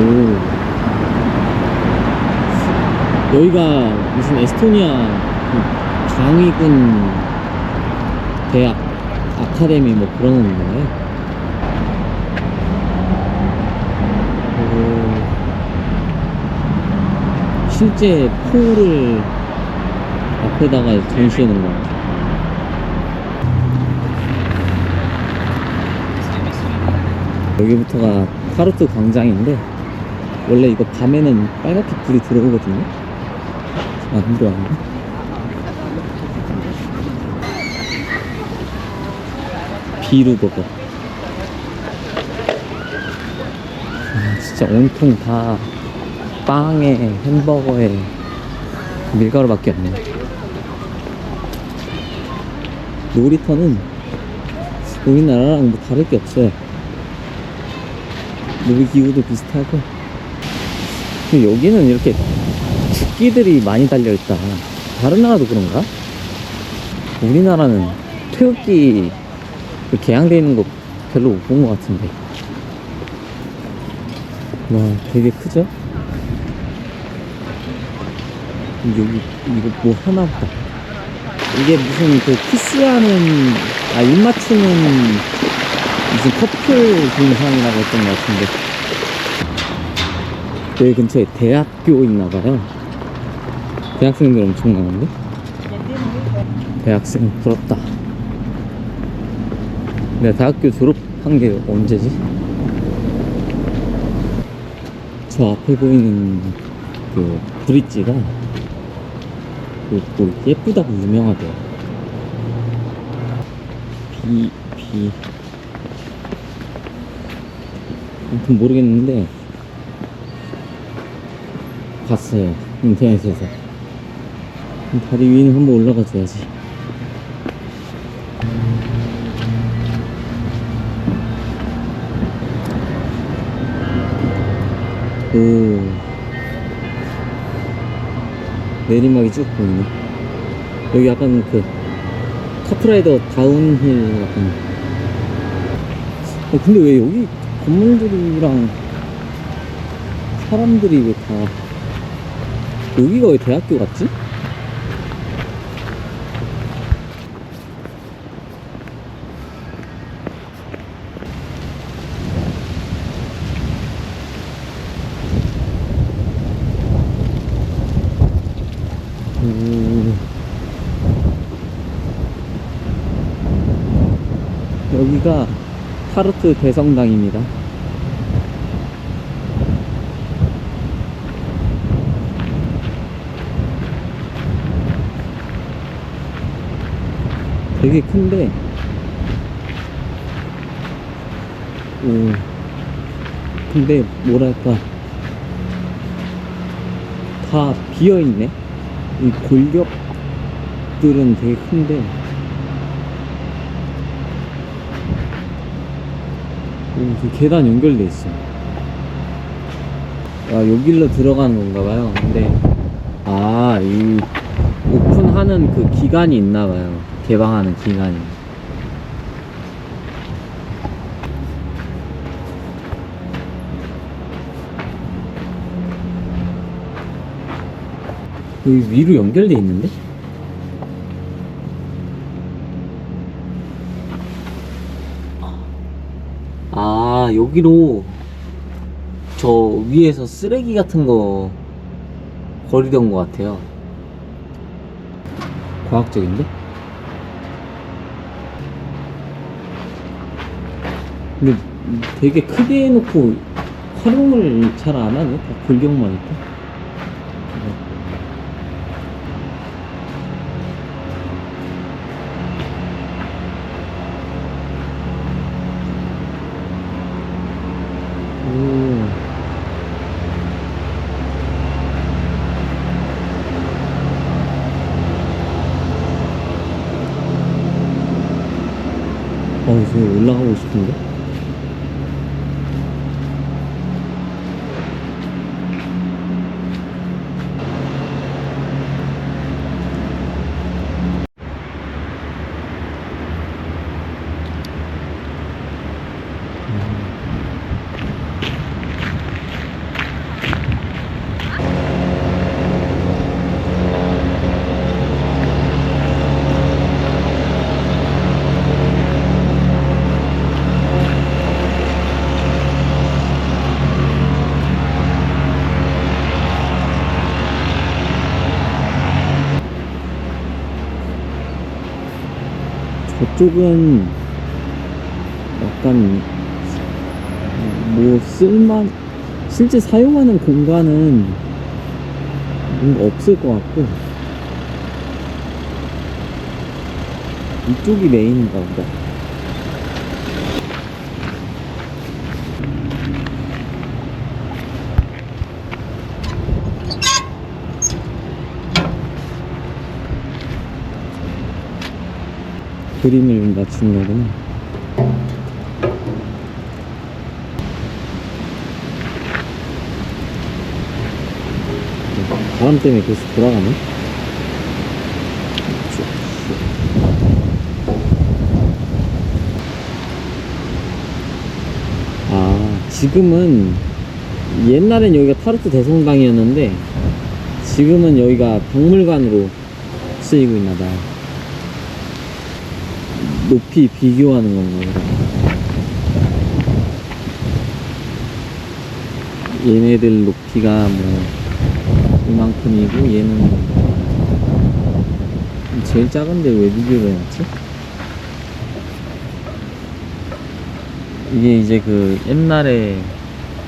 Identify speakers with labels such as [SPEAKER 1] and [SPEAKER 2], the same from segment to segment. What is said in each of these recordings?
[SPEAKER 1] 오. 여기가 무슨 에스토니아 그 장위군 대학 아카데미 뭐 그런 건가요? 오. 실제 포를 앞에다가 전시해 놓은 거 같아요. 여기부터가 타르트 광장인데 원래 이거 밤에는 빨갛게 불이 들어오거든요. 안 들어왔네. 비루버거. 아 진짜 온통 다 빵에 햄버거에 밀가루밖에 없네. 놀이터는 우리나라랑 뭐 다를 게 없어요. 놀이기구도 비슷하고 여기는 이렇게 죽기들이 많이 달려있다 다른 나라도 그런가? 우리나라는 태극기 그 개양돼 있는 거 별로 못 본 것 같은데 와 되게 크죠? 여기 이거 뭐 하나 보다 이게 무슨 그 키스하는 아 입 맞추는 무슨 커플 동상이라고 했던 것 같은데 여기 근처에 대학교 있나봐요. 대학생들 엄청 많은데? 대학생 부럽다. 내가 대학교 졸업한 게 언제지? 저 앞에 보이는 그 브릿지가 그, 뭐 예쁘다고 유명하대요 비, 비. 아무튼 모르겠는데 봤어요 인터넷에서. 다리 위는 한번 올라가 줘야지. 오. 내리막이 쭉 보이네. 여기 약간 그 카프라이더 다운힐 약간 어, 근데 왜 여기 건물들이랑 사람들이 왜다 여기가 왜 대학교 같지? 오. 여기가 타르트 대성당입니다. 되게 큰데, 오, 근데 뭐랄까, 다 비어있네? 이 골격들은 되게 큰데, 오, 그 계단 연결돼 있어. 아, 여길로 들어가는 건가 봐요. 근데, 아, 이, 오픈하는 그 기간이 있나 봐요. 개방하는 기간이. 여기 위로 연결돼 있는데? 아, 여기로 저 위에서 쓰레기 같은 거 버리던 것 같아요. 과학적인데? 근데 되게 크게 해놓고 활용을 잘 안 하네. 다 골격만 있고. 오. 어, 저 올라가고 싶은데? 이쪽은 약간 뭐 쓸만 실제 사용하는 공간은 뭔가 없을 것 같고 이쪽이 메인인가 보다. 그림을 맞추는 거구나. 바람 때문에 계속 돌아가네. 아, 지금은 옛날엔 여기가 타르트 대성당이었는데 지금은 여기가 박물관으로 쓰이고 있나 봐. 높이 비교하는 건가 보다. 얘네들 높이가 뭐 이만큼이고 얘는 제일 작은데 왜 비교를 해놨지? 이게 이제 그 옛날에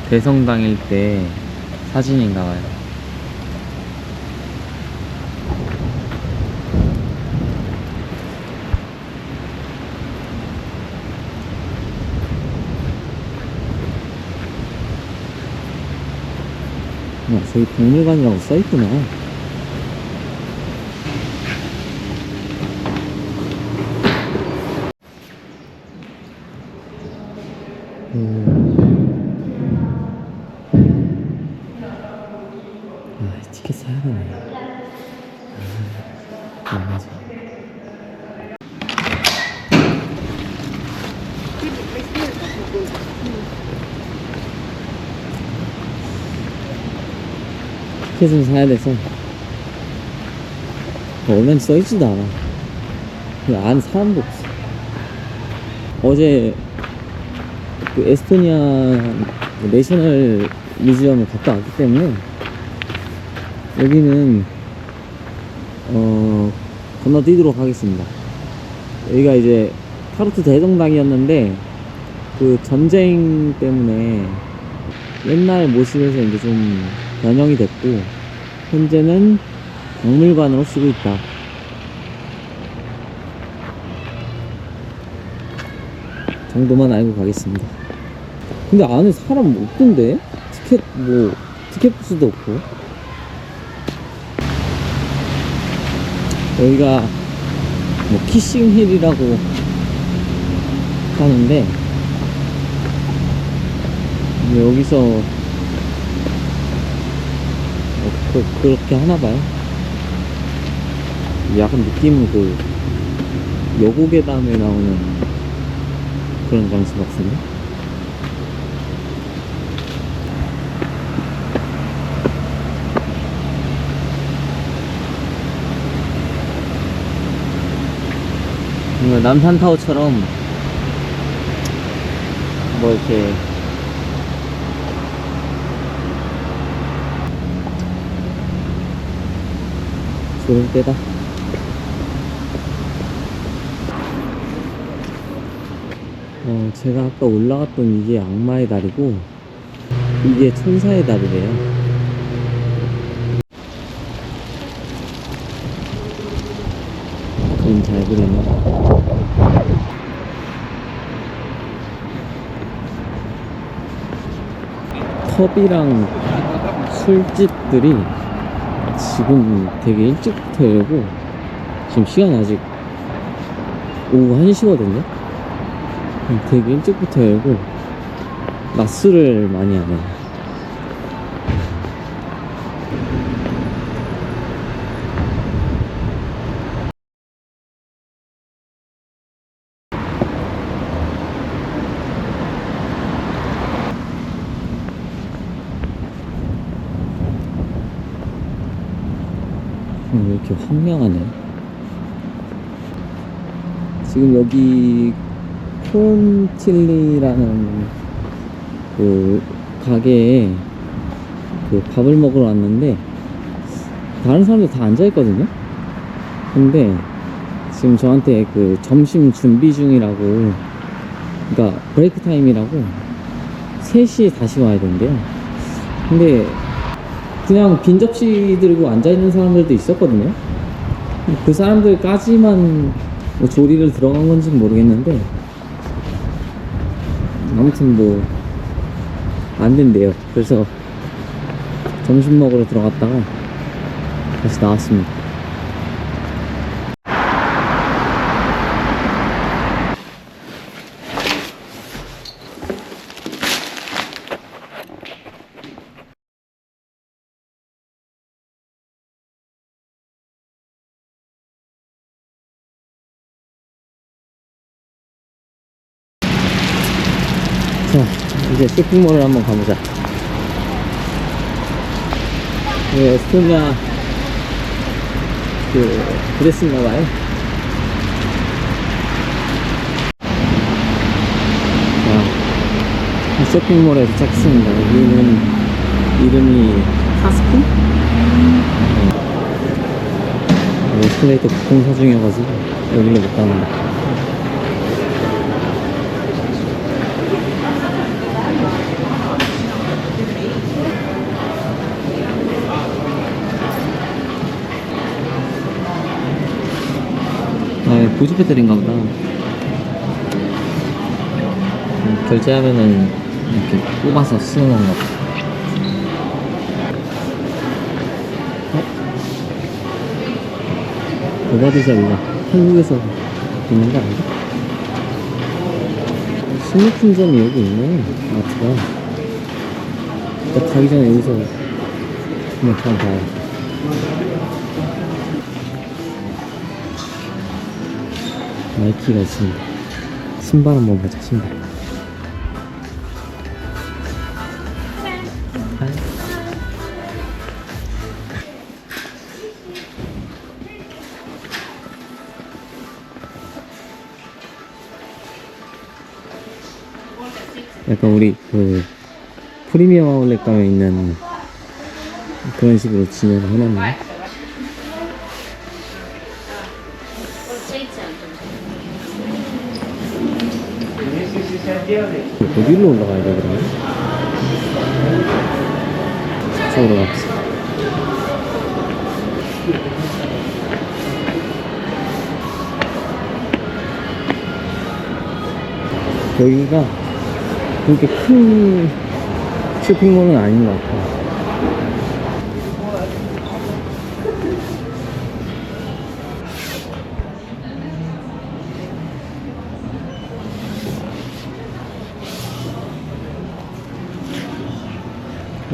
[SPEAKER 1] 대성 당일 때 사진인가 봐요. 야, 저기 박물관이라고 써있구나. 아, 티켓 사야 되네. 아, 맞아. 티켓을 사야 돼서. 얼마인지 써있지도 않아. 그 안에 사람도 없어. 어제 그 에스토니아 그 내셔널 뮤지엄을 갔다 왔기 때문에 여기는 어 건너뛰도록 하겠습니다. 여기가 이제 타르트 대성당이었는데 그 전쟁 때문에 옛날 모습에서 이제 좀 변형이 됐고 현재는 박물관으로 쓰고 있다. 정도만 알고 가겠습니다. 근데 안에 사람 없던데? 티켓 뭐 티켓 부스도 없고 여기가 뭐 키싱힐이라고 하는데 여기서 어, 그, 그렇게 하나봐요. 약간 느낌은 그 여고괴담에 나오는 그런 장소 같은데. 남산타워처럼 뭐 이렇게 좋을 때다. 어, 제가 아까 올라갔던 이게 악마의 다리고, 이게 천사의 다리래요. 그림 잘 그리네. 펍이랑 술집들이 지금 되게 일찍부터 열고 지금 시간 아직 오후 1시거든요? 되게 일찍부터 열고 낮술을 많이 하네 음, 왜 이렇게 황량하네. 지금 여기 콘틸리라는 그 가게에 그 밥을 먹으러 왔는데 다른 사람들 다 앉아 있거든요. 근데 지금 저한테 그 점심 준비 중이라고 그러니까 브레이크 타임이라고 3시에 다시 와야 된대요 근데 그냥 빈 접시 들고 앉아있는 사람들도 있었거든요 그 사람들까지만 뭐 조리를 들어간 건지 는 모르겠는데 아무튼 뭐 안 된대요. 그래서 점심 먹으러 들어갔다가 다시 나왔습니다 자, 이제 쇼핑몰을 한번 가보자. 네, 에스토니아 그 드레스인가봐요. 자, 이 쇼핑몰에 도착했습니다. 여기는 이름이 카스코? 네. 에스컬레이터 공사 중이어가지고 여기를 못 가는데. 배터리인가 보다. 음, 결제하면은 이렇게 뽑아서 쓰는 건가 보다. 어? 오바드샵이가 한국에서 있는 거 아닌가? 식료품점이 여기 있네, 마트가. 나 가기 전에 여기서 그냥 그냥 가야 나이키가 있습니다. 신발 한번 보자, 신발. 하이. 약간 우리 그 프리미엄 아울렛 가면 있는 그런 식으로 진행을 해놨네. 어디로 올라가야 돼 그러면? 저쪽으로 갑시다 여기가 그렇게 큰 쇼핑몰은 아닌 것 같아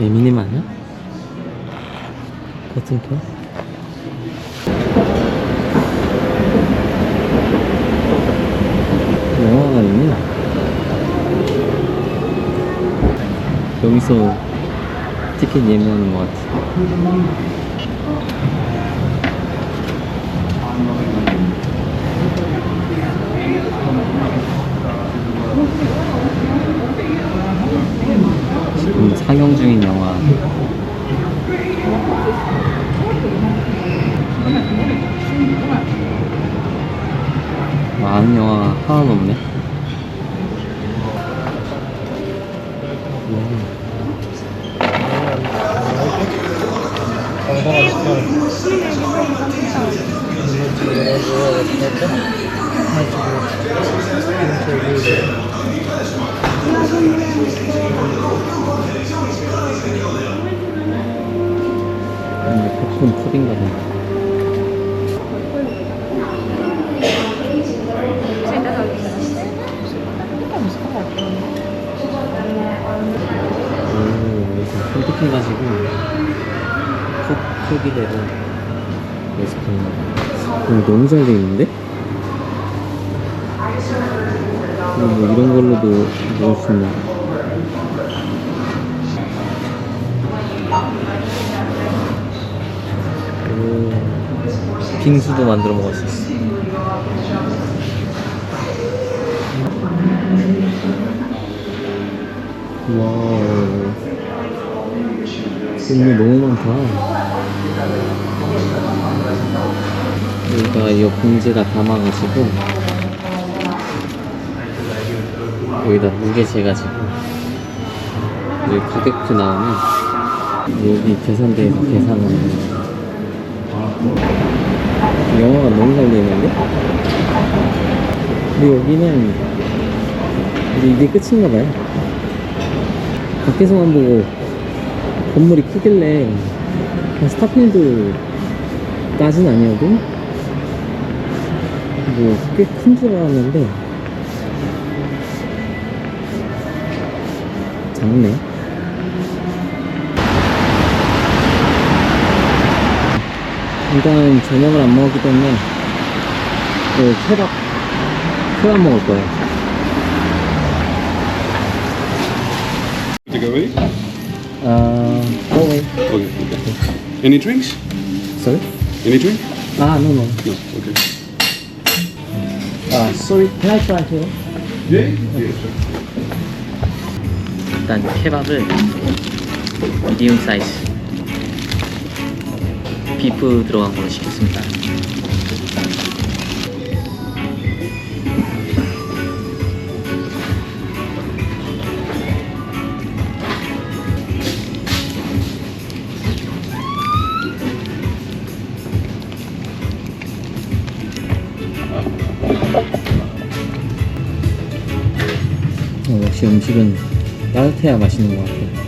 [SPEAKER 1] 에미넴 아니야? 같은 편? 영화가 있네 여기서 티켓 예매하는 것 같아 지금 상영 중인 영화. 아는 영화 하나도 없네 popcorn 푸딩가 봐 오, 여기서 선택해가지고 크, 크기대로 레시피인 오, 너무 잘? 그리고 뭐 이런 걸로도 먹을 수 있나 빙수도 만들어 있어. 와우. 종류 너무 많다. 여기다가 이 봉지에다 담아가지고 여기다 무게 재가지고 여기 가격표 나오면 여기 계산대에서 계산하는 거 영어가 너무 잘 되는데? 근데 여기는 이게 끝인가 봐요. 밖에서만 보고 건물이 크길래 한 스타필드 까진 아니어도 뭐 꽤 큰 줄 알았는데. 작네 일단 저녁을 안 먹었기 때문에 그 케밥 케밥 먹을 거예요
[SPEAKER 2] Take it ready?
[SPEAKER 1] 아 오케이
[SPEAKER 2] Okay. okay. Any drinks?
[SPEAKER 1] sorry
[SPEAKER 2] Any drink?
[SPEAKER 1] 아 no no
[SPEAKER 2] No. Okay.
[SPEAKER 1] 아 sorry can I try here
[SPEAKER 2] Yeah. Yeah. Sure.
[SPEAKER 1] 일단 케밥을 미디움 사이즈 비프 들어간 걸로 시켰습니다 어, 역시 음식은 따뜻해야 맛있는 것 같아요.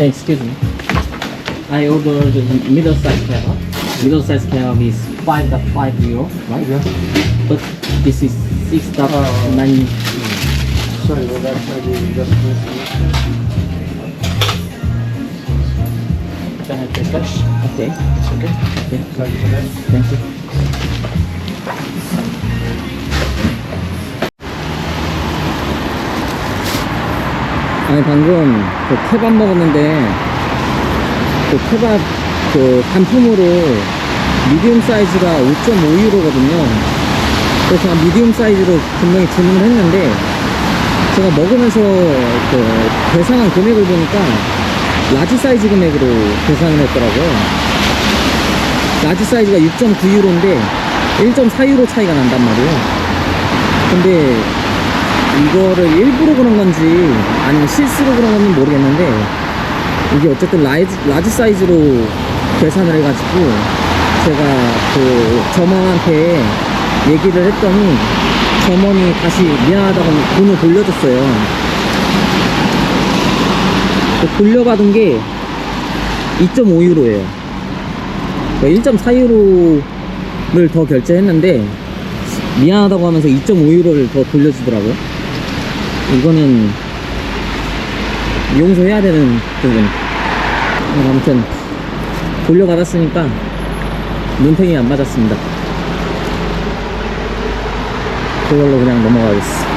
[SPEAKER 1] Eh, excuse me. I ordered the middle size kebab. Ah. Middle size kebab is five five euro, right? Yeah. But this is six nine.
[SPEAKER 3] Sorry, well, that's maybe just
[SPEAKER 1] Can I take cash? Okay.
[SPEAKER 3] okay.
[SPEAKER 1] Okay.
[SPEAKER 3] Thank you.
[SPEAKER 1] Thank you. 아니 방금 그 케밥 먹었는데 그 케밥 그 단품으로 미디움 사이즈가 5.5유로거든요. 그래서 제가 미디움 사이즈로 분명히 주문을 했는데 제가 먹으면서 그 계산한 금액을 보니까 라지 사이즈 금액으로 계산을 했더라고요. 라지 사이즈가 6.9유로인데 1.4유로 차이가 난단 말이에요. 근데 이거를 일부러 그런 건지 아니면 실수로 그런 건지 모르겠는데 이게 어쨌든 라이즈, 라지 사이즈로 계산을 해가지고 제가 그 점원한테 얘기를 했더니 점원이 다시 미안하다고 돈을 돌려줬어요. 그 돌려받은 게 2.5유로예요. 1.4유로를 더 결제했는데 미안하다고 하면서 2.5유로를 더 돌려주더라고요. 이거는 용서해야 되는 부분. 아무튼 돌려받았으니까 눈탱이 안 맞았습니다. 그걸로 그냥 넘어가겠어.